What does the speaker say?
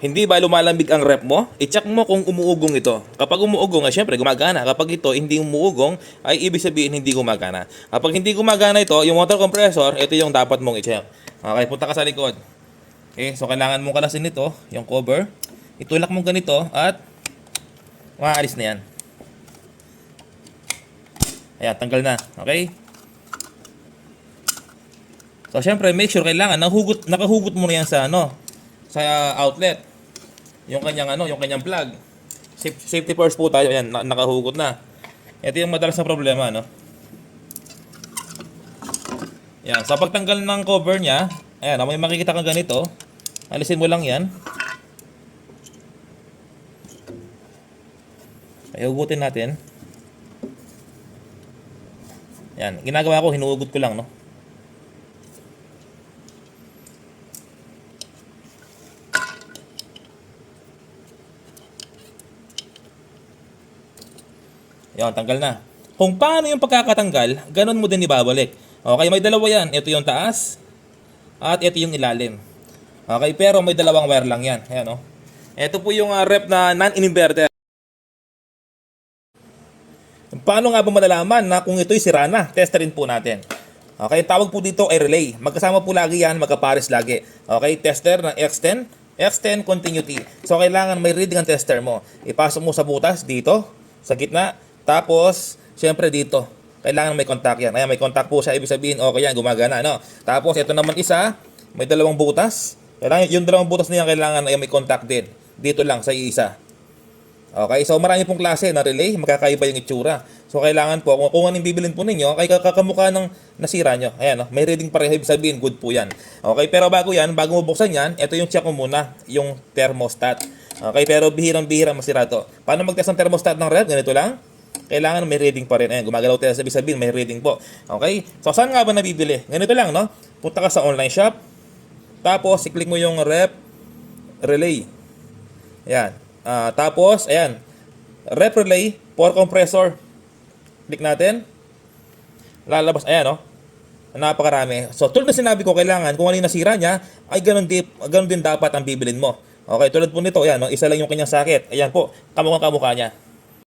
Hindi ba lumalamig ang rep mo? I-check mo kung umuugong ito. Kapag umuugong, ay syempre gumagana. Kapag ito hindi umuugong, ay ibig sabihin hindi gumagana. Kapag hindi gumagana ito, yung water compressor, ito yung dapat mong i-check. Okay, punta ka sa likod. Okay, so kailangan mong kalasin ito, yung cover. Itulak mo ganito at maalis na yan. Ayan, tanggal na. Okay? So, syempre, make sure kailangan nakahugot, nakahugot mo na yan sa ano, sa outlet. Yung kanyang ano, yung kanyang. Saf- Safety first po tayo. Ayan, na- nakahugot na. Ito yung madalas na problema, no? Yan, sa pagtanggal ng cover niya, ayan, may makikita kang ganito. Alisin mo lang yan. Ay, hugutin natin. Yan, ginagawa ko, hinuhugot ko lang, no? Yan, tanggal na. Kung paano yung pagkakatanggal, ganun mo din ibabalik. Okay, may dalawa yan. Ito yung taas at ito yung ilalim. Okay, pero may dalawang wire lang yan. Ayan, oh. Ito po yung ah, rep na non-inverter. Paano nga ba malalaman na kung ito'y sira na? Testerin po natin. Okay, tawag po dito ay relay. Magkasama po lagi yan, magkapares lagi. Okay, tester ng X10, X10 continuity. So, kailangan may reading ang tester mo. Ipasok mo sa butas dito, sa gitna, tapos, syempre dito. Kailangan may contact yan. Ayan, may contact po siya. Ibig sabihin, okay yan, gumagana. No? Tapos, ito naman isa, may dalawang butas. Kailangan, yung dalawang butas na yan, kailangan ay may contact din. Dito lang, sa isa. Okay, so marami pong klase na relay, magkakaiba yung itsura. So kailangan po, kung, kung anong bibilin po ninyo, kay kakamukha ng nasira nyo. Ayan, no? may reading pareho, ibig sabihin, good po yan. Okay, pero bago yan, bago mo buksan yan, ito yung check mo muna, yung thermostat. Okay, pero bihirang-bihirang masira to. Paano mag-test ng thermostat ng ref? Ganito lang. Kailangan may reading pa rin. Ayan, gumagalaw tayo, sabi sabihin, may reading po. Okay, so saan nga ba nabibili? Ganito lang, no? Punta ka sa online shop, tapos, i-click mo yung rep relay. Ayan. Ah, tapos, ayan. Rep relay for compressor. Click natin. Lalabas, ayan, oh. Napakarami. So, tulad na sinabi ko, kailangan, kung ano yung nasira niya, ay ganun, di, ganun din dapat ang bibilin mo. Okay, tulad po nito, ayan, no? isa lang yung kanyang sakit. Ayan po, kamukhang kamukha niya.